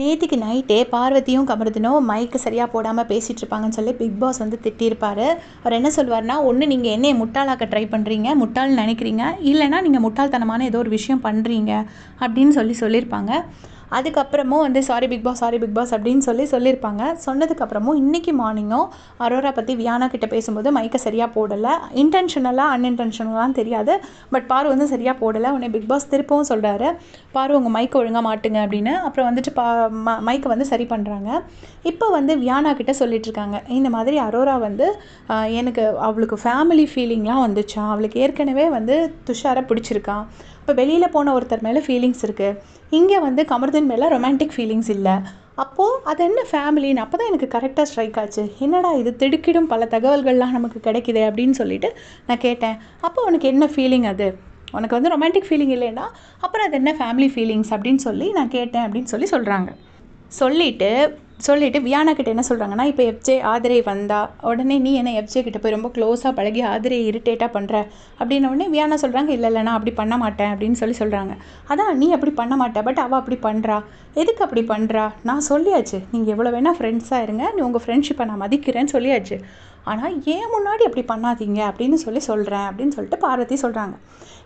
நேற்றுக்கு நைட்டே பார்வதியும் கமருதனும் மைக்கு சரியாக போடாமல் பேசிகிட்டு இருப்பாங்கன்னு சொல்லி பிக் பாஸ் வந்து திட்டியிருப்பார். அவர் என்ன சொல்வார்னா ஒன்று நீங்கள் என்னைய முட்டாளாக்க ட்ரை பண்ணுறீங்க முட்டாள்னு நினைக்கிறீங்க இல்லைன்னா நீங்கள் முட்டாள்தனமான ஏதோ ஒரு விஷயம் பண்ணுறீங்க அப்படின்னு சொல்லி சொல்லியிருப்பாங்க. அதுக்கப்புறமும் வந்து sorry Bigg Boss sorry Bigg Boss அப்படின்னு சொல்லி சொல்லியிருப்பாங்க. சொன்னதுக்கப்புறமும் இன்றைக்கி மார்னிங்கும் அரோரா பற்றி வியானா கிட்ட பேசும்போது மைக்கை சரியாக போடலை. இன்டென்ஷனலாக அன்இன்டென்ஷனலாக தெரியாது. பட் பாரு வந்து சரியாக போடலை. உடனே பிக் பாஸ் திருப்பவும் சொல்கிறாரு பாரு உங்கள் மைக்கை ஒழுங்காக மாட்டுங்க அப்படின்னு. அப்புறம் வந்துட்டு பா ம மைக்கை வந்து சரி பண்ணுறாங்க இப்போ வந்து வியானா கிட்ட சொல்லிட்டுருக்காங்க இந்த மாதிரி அரோரா வந்து எனக்கு அவளுக்கு ஃபேமிலி ஃபீலிங்லாம் வந்துச்சா? அவளுக்கு ஏற்கனவே வந்து துஷாரை பிடிச்சிருக்கா. இப்போ வெளியில் போன ஒருத்தர் மேலே ஃபீலிங்ஸ் இருக்குது இங்கே வந்து கமர்தன் மேலே ரொமான்டிக் ஃபீலிங்ஸ் இல்லை. அப்போது அது என்ன ஃபேமிலின்னு அப்போ தான் எனக்கு கரெக்டாக ஸ்ட்ரைக் ஆச்சு. என்னடா இது திடுக்கிடும் பல தகவல்கள்லாம் நமக்கு கிடைக்குதே அப்படின்னு சொல்லிட்டு நான் கேட்டேன். அப்போ உனக்கு என்ன ஃபீலிங் அது? உனக்கு வந்து ரொமான்டிக் ஃபீலிங் இல்லைன்னா அப்புறம் அது என்ன ஃபேமிலி ஃபீலிங்ஸ் அப்படின்னு சொல்லி நான் கேட்டேன் அப்படின்னு சொல்லி சொல்கிறாங்க சொல்லிவிட்டு சொல்லிட்டு வியானா கிட்ட என்ன சொல்கிறாங்கன்னா இப்போ எஃப்ஜே ஆதிரை வந்தா உடனே நீ என்ன எஃப்ஜே கிட்ட போய் ரொம்ப க்ளோஸாக பழகி ஆதிரை இரிட்டேட்டாக பண்ணுற அப்படின்ன உடனே வியானா சொல்கிறாங்க இல்லை இல்லை நான் அப்படி பண்ண மாட்டேன் அப்படின்னு சொல்லி சொல்கிறாங்க அதான் நீ அப்படி பண்ண மாட்ட பட் அவள் அப்படி பண்ணுறா எதுக்கு அப்படி பண்ணுறா நான் சொல்லியாச்சு நீங்கள் எவ்வளோ வேணால் ஃப்ரெண்ட்ஸாக இருங்க நீ உங்கள் ஃப்ரெண்ட்ஷிப்பை நான் மதிக்கிறேன்னு சொல்லியாச்சு. ஆனால் ஏன் முன்னாடி அப்படி பண்ணாதீங்க? அப்படின்னு சொல்லி சொல்கிறேன் அப்படின்னு சொல்லிட்டு பார்வதி சொல்கிறாங்க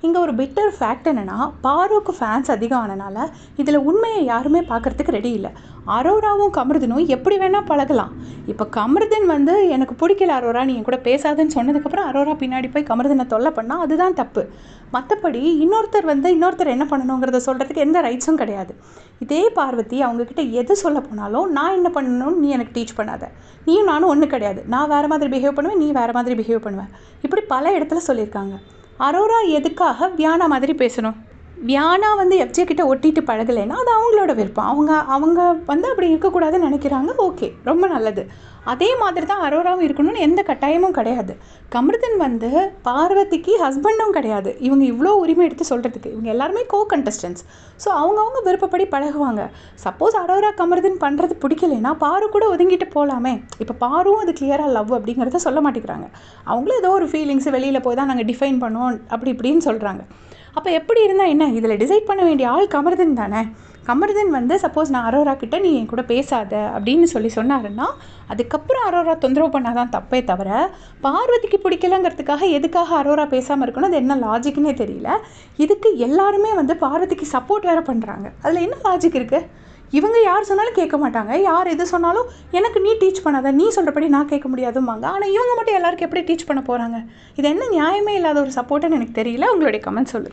இங்கே ஒரு பெட்டர் ஃபேக்ட் என்னென்னா பாரோக்கு ஃபேன்ஸ் அதிகம் ஆனனால இதில் உண்மையை யாருமே பார்க்கறதுக்கு ரெடி இல்லை. அரோராவும் கமருதனும் எப்படி வேணால் பழகலாம். இப்போ கமருதன் வந்து எனக்கு பிடிக்கல அரோரா நீ கூட பேசாதுன்னு சொன்னதுக்கப்புறம் அரோரா பின்னாடி போய் கமருதனை தொல்லை பண்ணால் அதுதான் தப்பு. மற்றபடி இன்னொருத்தர் வந்து இன்னொருத்தர் என்ன பண்ணணுங்கிறத சொல்கிறதுக்கு எந்த ரைட்ஸும் கிடையாது. இதே பார்வதி அவங்கக்கிட்ட எது சொல்ல போனாலும் நான் என்ன பண்ணணும்னு நீ எனக்கு டீச் பண்ணாத. நீயும் நானும் ஒன்றும் கிடையாது. நான் வேறு மாதிரி பிஹேவ் பண்ணுவேன் நீ வேறு மாதிரி பிஹேவ் பண்ணுவேன் இப்படி பல இடத்துல சொல்லியிருக்காங்க. அரோரா எதுக்காக வியானா மாதிரி பேசணும்? வியானா வந்து எஃப்ஜே கிட்ட ஒட்டிட்டு பழகலைன்னா அது அவங்களோட விருப்பம். அவங்க அவங்க வந்து அப்படி இருக்கக்கூடாதுன்னு நினைக்கிறாங்க ஓகே ரொம்ப நல்லது. அதே மாதிரி தான் அரோராவும் இருக்கணும்னு எந்த கட்டாயமும் கிடையாது. கமருதன் வந்து பார்வதிக்கு ஹஸ்பண்டும் கிடையாது. இவங்க இவ்வளோ உரிமை எடுத்து சொல்கிறதுக்கு இவங்க எல்லாருமே கோ கண்டஸ்டன்ஸ் ஸோ அவங்கவுங்க விருப்பப்படி பழகுவாங்க. சப்போஸ் அரோரா கமருதன் பண்ணுறது பிடிக்கலைன்னா பாரு கூட ஒதுங்கிட்டு போகலாமே இப்போ பாரும் அது கிளியராக லவ் அப்படிங்கிறத சொல்ல மாட்டேங்கிறாங்க. அவங்களும் ஏதோ ஒரு ஃபீலிங்ஸ் வெளியில் போய் தான் நாங்கள் டிஃபைன் பண்ணுவோம் அப்படி இப்படின்னு சொல்கிறாங்க அப்போ எப்படி இருந்தால் என்ன? இதில் டிசைட் பண்ண வேண்டிய ஆள் கமர்தன் தானே. கமர்தன் வந்து சப்போஸ் நான் அரோரா கிட்ட நீ என் கூட பேசாத அப்படின்னு சொல்லி சொன்னாருன்னா அதுக்கப்புறம் அரோரா தொந்தரவு பண்ணாதான் தப்பே தவிர பார்வதிக்கு பிடிக்கலங்கிறதுக்காக எதுக்காக அரோரா பேசாமல் இருக்கணும்? அது என்ன லாஜிக்னே தெரியல. இதுக்கு எல்லாருமே வந்து பார்வதிக்கு சப்போர்ட் வேற பண்ணுறாங்க அதில் என்ன லாஜிக் இருக்குது இவங்க யார் சொன்னாலும் கேட்க மாட்டாங்க. யார் எது சொன்னாலும் எனக்கு நீ டீச் பண்ணாத. நீ சொல்கிறபடி நான் கேட்க முடியாதும்பாங்க. ஆனால் இவங்க மட்டும் எல்லாருக்கும் எப்படி டீச் பண்ண போகிறாங்க இது என்ன நியாயமே இல்லாத ஒரு சப்போர்ட்டுன்னு எனக்கு தெரியல. உங்களுடைய கமெண்ட் சொல்லு